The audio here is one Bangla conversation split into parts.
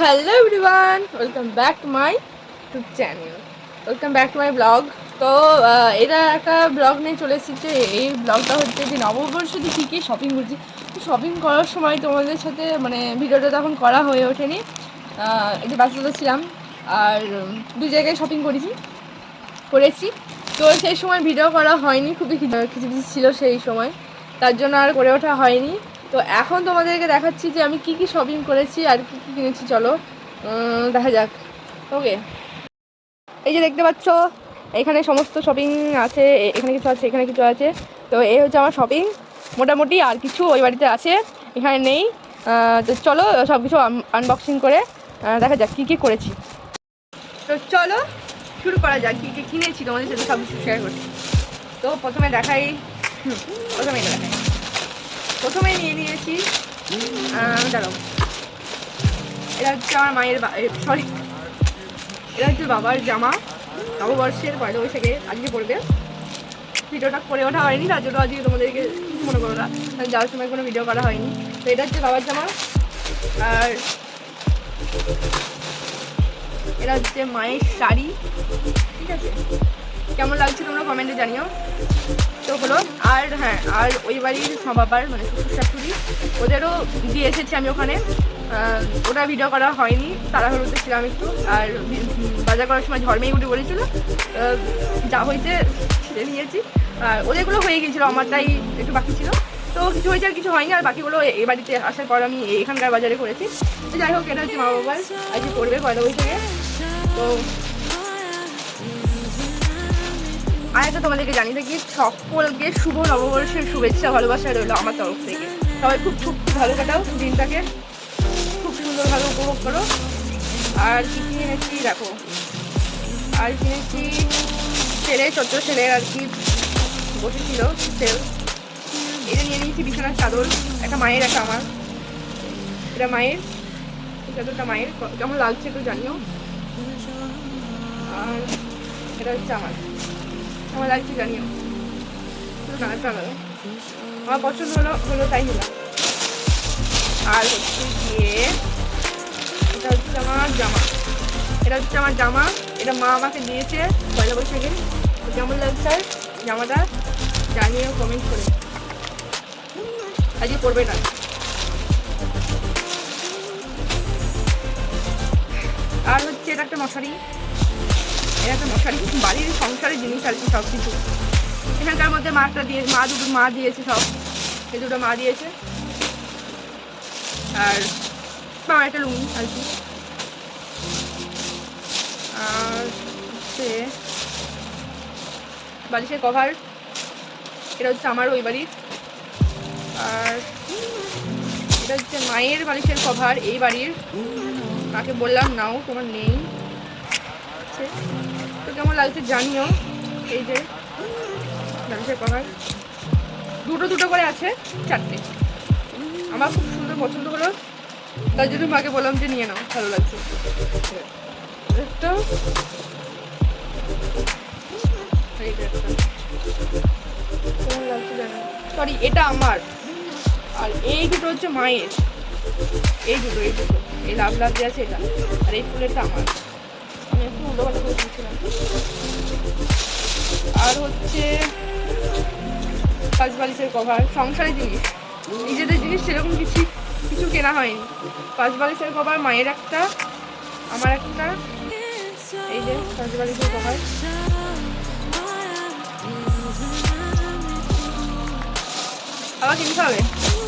Hello everyone welcome back to my YouTube channel welcome back to my blog তো এটা একটা ব্লগ নিয়ে চলে এসেছে। এই ব্লগটা হচ্ছে যে নববর্ষে কী কী শপিং করছি শপিং করার সময় তোমাদের সাথে মানে ভিডিওটা তখন করা হয়ে ওঠেনি। একটু ব্যস্ততা ছিলাম। আর দু জায়গায় শপিং করেছি। করেছি। তো সেই সময় ভিডিও করা হয়নি। খুবই কিছু কিছু ছিল সেই সময়। তার জন্য আর করে ওঠা হয়নি। তো এখন তোমাদেরকে দেখাচ্ছি যে আমি কি কি শপিং করেছি আর কি কি কিনেছি, চলো। দেখা যাক। ওকে এই যে দেখতে পাচ্ছ, এখানে সমস্ত শপিং আছে এখানে কিছু আছে, এখানে কিছু আছে। তো এই হচ্ছে আমার শপিং মোটামুটি আর কিছু ওই বাড়িতে আছে, এখানে নেই। তো চলো সব কিছু আনবক্সিং করে দেখা যাক কী কী করেছি। তো চলো শুরু করা যাক, কী কী কিনেছি তোমাদের সাথে সব কিছু শেয়ার করছি তো প্রথমে দেখাই প্রথমে দেখাই। প্রথমে নিয়ে নিয়েছি। দাঁড়াও। এটা হচ্ছে আমার মায়ের সরি এটা হচ্ছে বাবার জামা। নববর্ষের পয়লা বৈশাখে আজকে পড়বে। ভিডিওটা করে ওঠা হয়নি, তার জন্য আজকে তোমাদেরকে মনে করো না। যাওয়ার সময় কোনো ভিডিও করা হয়নি। তো এটা হচ্ছে বাবার জামা। আর এটা হচ্ছে মায়ের শাড়ি। ঠিক আছে? কেমন লাগছে কমেন্টে জানিও। তো হলো, আর হ্যাঁ আর ওই বাড়ির বাবার মানে শ্বশুর শাশুড়ি, ওদেরও দিয়ে এসেছি আমি ওখানে। ওটা ভিডিও করা হয়নি, তাড়াহুড়োতে ছিলাম একটু, আর বাজার করার সময় ঝড়মেই উঠে বলেছিল যা হয়েছে ছেড়ে নিয়েছি আর ওদেরগুলো হয়ে গিয়েছিল, আমারটাই একটু বাকি ছিল। তো কিছু হয়েছে আর কিছু হয়নি, আর বাকিগুলো এ বাড়িতে আসার পর আমি এখানকার বাজারে করেছি। তো যাই হোক, এটা হচ্ছে মা বাবার, আজকে পড়বে পয়লা বৈশাখে। তো আর একটা তোমাদেরকে জানিয়ে থাকি, সকলকে শুভ নববর্ষের শুভেচ্ছা, ভালোবাসা রইল আমার তরফ থেকে। সবাই খুব খুব ভালো কাটাও দিনটাকে। খুব সুন্দরভাবে উপভোগ করো। আর কি কি এনেছি দেখো। আর কিনেছি ছেলে ছোট্ট ছেলের আর কি বসেছিল সেল। এটা নিয়ে নিয়েছি বিছানার চাদর। একটা মায়ের একটা আমার। এটা মায়ের। চাদরটা মায়ের। কেমন লাগছে একটু জানিও। আর এটা হচ্ছে আমার। আমার লাগছে জানিও। কালারটা আমার পছন্দ হলো হলো তাই নিলাম আর হচ্ছে গিয়ে এটা হচ্ছে আমার জামা। এটা হচ্ছে আমার জামা। এটা মা আমাকে দিয়েছে পয়লা বৈশাখে। কেমন লাগছে? জামাটা জানিও কমেন্ট করে। আজকে পড়বে না। আর হচ্ছে এটা একটা মশারি। এটা একটা মশারি বাড়ির সংসারের জিনিস আর কি সব কিছু। এখানকার মধ্যে মাটা দিয়ে, মা দুটো, মা দিয়েছে সব। এই দুটো মা দিয়েছে। আর বাবা একটা লুঙ্গি আর কি। আর হচ্ছে বালিশের কভার। এটা হচ্ছে আমার ওই বাড়ির। আর এটা হচ্ছে মায়ের বালিশের কভার, এই বাড়ির। মাকে বললাম, নাও, তোমার নেই। তো কেমন লাগছে জানিও, এই যে বালিশের কভার দুটো দুটো করে আছে, চারটে। আমার খুব সুন্দর পছন্দ হলো তার জন্য মাকে বললাম যে নিয়ে নাও, ভালো লাগছে। একটা সরি এটা আমার। আর এই দুটো হচ্ছে মায়ের। এই দুটো এই দুটো। এই লাভ লাভ যে আছে এটা। আর এই ফুলেরটা আমার। উল্টো দিয়েছিলাম আর হচ্ছে পাঁচ বালিশের কভার, সংসারের জিনিস। নিজেদের জিনিস সেরকম কিছু কিছু কেনা হয়নি। পাঁচ বালিশের কভার, মায়ের একটা, আমার একটা, এই যে পাঁচ বালিশের কভার। আবার কিনতে হবে।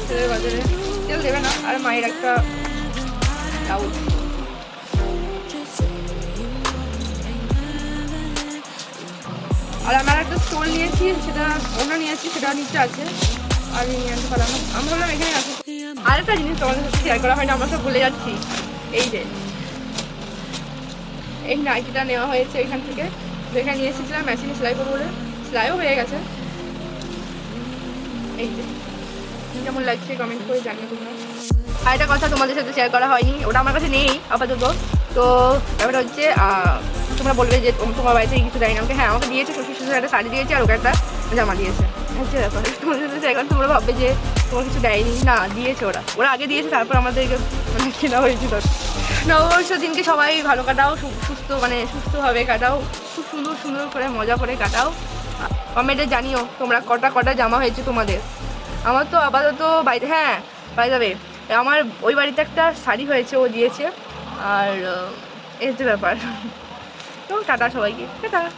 ছেলের বাজারে। তেল দেবে না, আর মায়ের একটা ব্লাউজ আর আমার একটা স্টোল নিয়েছি, সেটা অন্য নিয়েছি, সেটা নিচে আছে। আর নিয়ে আনতে পারলাম। আমি বললাম এখানে আছে আর একটা জিনিস তোমাদের সাথে শেয়ার করা হয়নি, আমরা সব ভুলে যাচ্ছি। এই যে, এই নাইটিটা নেওয়া হয়েছে এখান থেকে। যেখানে নিয়ে এসেছিলাম মেশিনে সেলাই করব বলে। সেলাইও হয়ে গেছে। এই যে, কেমন লাগছে কমেন্ট করে জানিও তোমরা। আর একটা কথা তোমাদের সাথে শেয়ার করা হয়নি, ওটা আমার কাছে নেই, আপাতত। তো ব্যাপারটা হচ্ছে তোমরা বলবে যে তোমার বাড়িতে কিছু দেয়নি। আমাকে হ্যাঁ আমাকে দিয়েছে শ্বশুর শ্বশুর একটা শাড়ি দিয়েছে আর ওকে একটা জামা দিয়েছে। হচ্ছে ব্যাপার। তোমাদের সাথে করে তোমরা ভাববে যে তোমার কিছু দেয়নি। না দিয়েছে ওরা। ওরা আগে দিয়েছে তারপর আমাদেরকে মানে কেনা হয়েছিল। নববর্ষ দিনকে সবাই ভালো কাটাও সুস্থ মানে সুস্থভাবে কাটাও খুব সুন্দর সুন্দর করে মজা করে কাটাও। কমেন্টে জানিও তোমরা কটা কটা জামা হয়েছে তোমাদের। আমার তো আপাতত বাইরে হ্যাঁ বাই যাবে আমার ওই বাড়িতে একটা শাড়ি হয়েছে ও দিয়েছে। আর এই ব্যাপার। তো টাটা সবাইকে টাটা